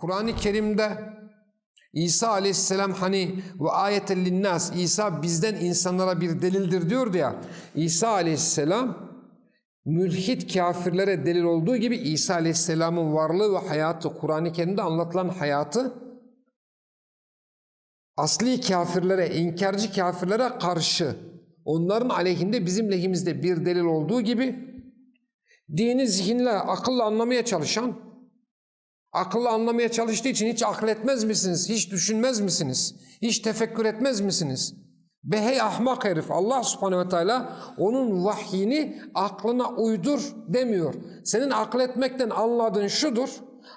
Kur'an-ı Kerim'de İsa aleyhisselam hani ve ayeten linnas İsa bizden insanlara bir delildir diyordu ya. İsa aleyhisselam mülhit kafirlere delil olduğu gibi İsa aleyhisselamın varlığı ve hayatı Kur'an-ı Kerim'de anlatılan hayatı asli kafirlere, inkarcı kafirlere karşı onların aleyhinde bizim lehimizde bir delil olduğu gibi dini zihinle, akılla anlamaya çalışan, akılla anlamaya çalıştığı için hiç akletmez misiniz, hiç düşünmez misiniz, hiç tefekkür etmez misiniz? Be hey ahmak herif Allah subhanehu ve teala onun vahyini aklına uydur demiyor. Senin akletmekten anladığın şudur.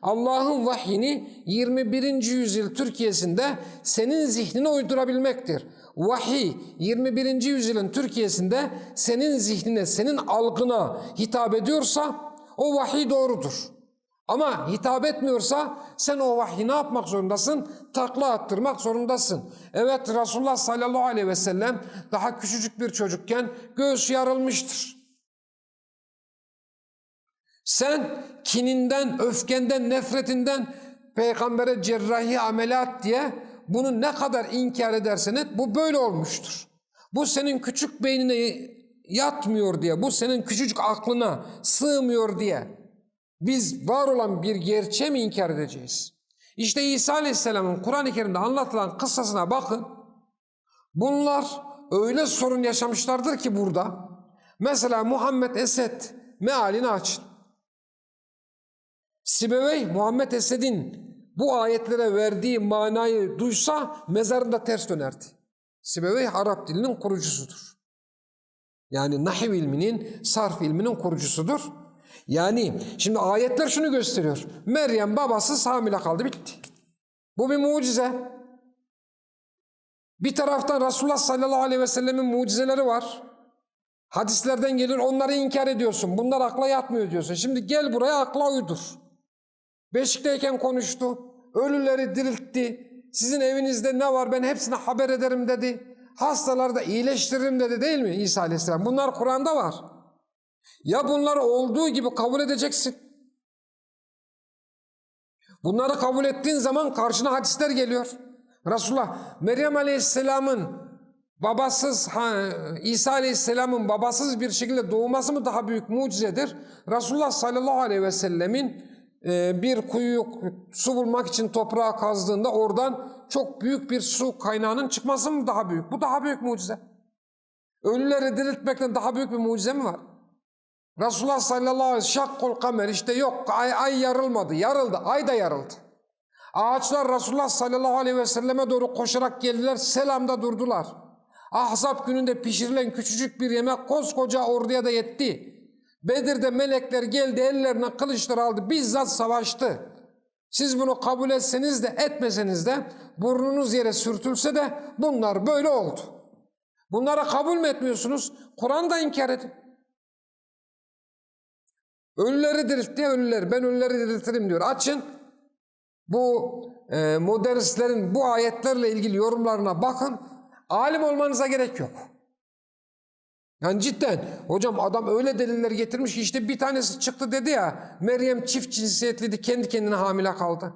Allah'ın vahyini 21. yüzyıl Türkiye'sinde senin zihnine uydurabilmektir. Vahiy 21. yüzyılın Türkiye'sinde senin zihnine, senin algına hitap ediyorsa o vahiy doğrudur. Ama hitap etmiyorsa sen o vahyi ne yapmak zorundasın? Takla attırmak zorundasın. Evet Resulullah sallallahu aleyhi ve sellem daha küçücük bir çocukken göğsü yarılmıştır. Sen kininden, öfkenden, nefretinden peygambere cerrahi ameliyat diye bunu ne kadar inkar edersen et bu böyle olmuştur. Bu senin küçük beynine yatmıyor diye, bu senin küçücük aklına sığmıyor diye biz var olan bir gerçeği mi inkar edeceğiz? İşte İsa Aleyhisselam'ın Kur'an-ı Kerim'de anlatılan kıssasına bakın. Bunlar öyle sorun yaşamışlardır ki burada. Mesela Muhammed Esed mealini açın. Sibevey Muhammed Esed'in bu ayetlere verdiği manayı duysa mezarında ters dönerdi. Sibevey Arap dilinin kurucusudur. Yani nahiv ilminin, sarf ilminin kurucusudur. Yani şimdi ayetler şunu gösteriyor. Meryem babasız hamile kaldı bitti. Bu bir mucize. Bir taraftan Resulullah sallallahu aleyhi ve sellemin mucizeleri var. Hadislerden gelir onları inkar ediyorsun. Bunlar akla yatmıyor diyorsun. Şimdi gel buraya akla uydur. Beşikteyken konuştu. Ölüleri diriltti. Sizin evinizde ne var ben hepsine haber ederim dedi. Hastaları da iyileştiririm dedi değil mi İsa aleyhisselam? Bunlar Kur'an'da var. Ya bunları olduğu gibi kabul edeceksin. Bunları kabul ettiğin zaman karşına hadisler geliyor. Resulullah Meryem Aleyhisselam'ın babasız İsa Aleyhisselam'ın babasız bir şekilde doğması mı daha büyük mucizedir? Resulullah sallallahu aleyhi ve sellemin e, bir kuyu su bulmak için toprağa kazdığında oradan çok büyük bir su kaynağının çıkması mı daha büyük? Bu daha büyük mucize. Ölüleri diriltmekten daha büyük bir mucize mi var? Resulullah sallallahu aleyhi ve sellem kamer işte yok ay, ay yarılmadı yarıldı ay da yarıldı. Ağaçlar Resulullah sallallahu aleyhi ve selleme doğru koşarak geldiler selamda durdular. Ahzab gününde pişirilen küçücük bir yemek koskoca orduya da yetti. Bedir'de melekler geldi ellerine kılıçlar aldı bizzat savaştı. Siz bunu kabul etseniz de etmeseniz de burnunuz yere sürtülse de bunlar böyle oldu. Bunlara kabul mü etmiyorsunuz? Kur'an'da inkar edin. Ölüleri diriltti ölüleri. Ben ölüleri diriltirim diyor. Açın. Bu e, modernistlerin bu ayetlerle ilgili yorumlarına bakın. Alim olmanıza gerek yok. Yani cidden hocam adam öyle deliller getirmiş ki işte bir tanesi çıktı dedi ya Meryem çift cinsiyetliydi kendi kendine hamile kaldı.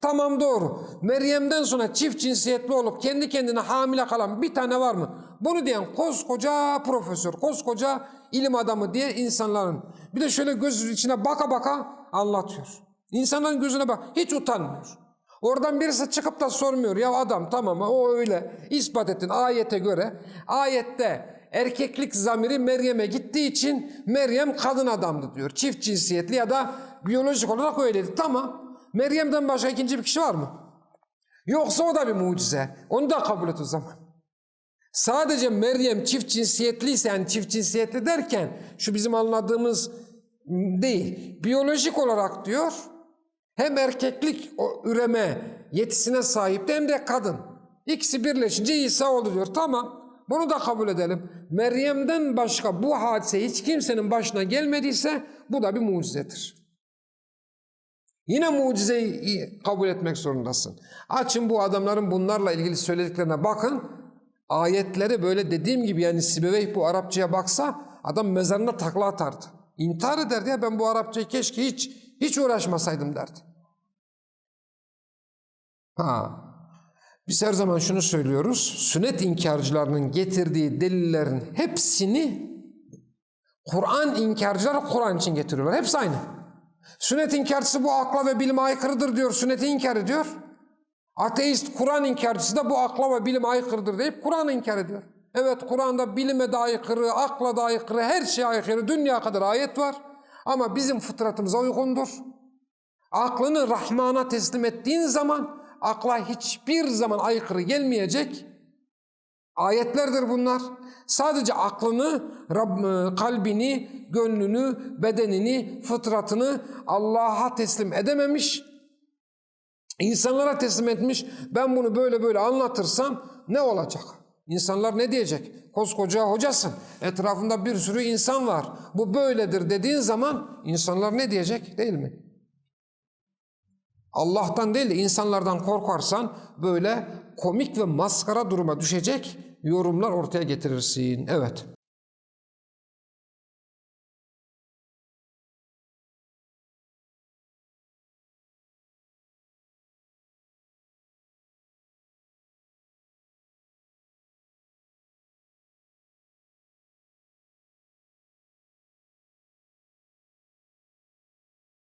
Tamam doğru. Meryem'den sonra çift cinsiyetli olup kendi kendine hamile kalan bir tane var mı? Bunu diyen koskoca profesör, koskoca ilim adamı diye insanların bir de şöyle göz içine baka baka anlatıyor. İnsanların gözüne bak hiç utanmıyor. Oradan birisi çıkıp da sormuyor. Ya adam tamam o öyle ispat ettin ayete göre. Ayette erkeklik zamiri Meryem'e gittiği için Meryem kadın adamdı diyor. Çift cinsiyetli ya da biyolojik olarak öyleydi. Tamam. Meryem'den başka ikinci bir kişi var mı? Yoksa o da bir mucize. Onu da kabul et o zaman. Sadece Meryem çift cinsiyetliyse yani çift cinsiyetli derken şu bizim anladığımız değil. Biyolojik olarak diyor hem erkeklik üreme yetisine sahip hem de kadın. İkisi birleşince İsa oldu diyor. Tamam bunu da kabul edelim. Meryem'den başka bu hadise hiç kimsenin başına gelmediyse bu da bir mucizedir. Yine mucizeyi kabul etmek zorundasın. Açın bu adamların bunlarla ilgili söylediklerine bakın. Ayetleri böyle dediğim gibi yani Sibeveyh bu Arapçaya baksa adam mezarına takla atardı. İntihar ederdi ya ben bu Arapçayı keşke hiç hiç uğraşmasaydım derdi. Ha. Biz her zaman şunu söylüyoruz. Sünnet inkarcılarının getirdiği delillerin hepsini Kur'an inkarcıları Kur'an için getiriyorlar. Hepsi aynı. Sünnet inkarcısı bu akla ve bilime aykırıdır diyor. Sünneti inkar ediyor. Ateist Kur'an inkarcısı da bu akla ve bilime aykırıdır deyip Kur'an'ı inkar ediyor. Evet Kur'an'da bilime de aykırı, akla da aykırı, her şeye aykırı, dünya kadar ayet var. Ama bizim fıtratımıza uygundur. Aklını Rahman'a teslim ettiğin zaman akla hiçbir zaman aykırı gelmeyecek ayetlerdir bunlar. Sadece aklını, e, kalbini, gönlünü, bedenini, fıtratını Allah'a teslim edememiş, insanlara teslim etmiş. Ben bunu böyle böyle anlatırsam ne olacak? İnsanlar ne diyecek? Koskoca hocasın. Etrafında bir sürü insan var. Bu böyledir dediğin zaman insanlar ne diyecek? Değil mi? Allah'tan değil de insanlardan korkarsan böyle komik ve maskara duruma düşecek yorumlar ortaya getirirsin. Evet.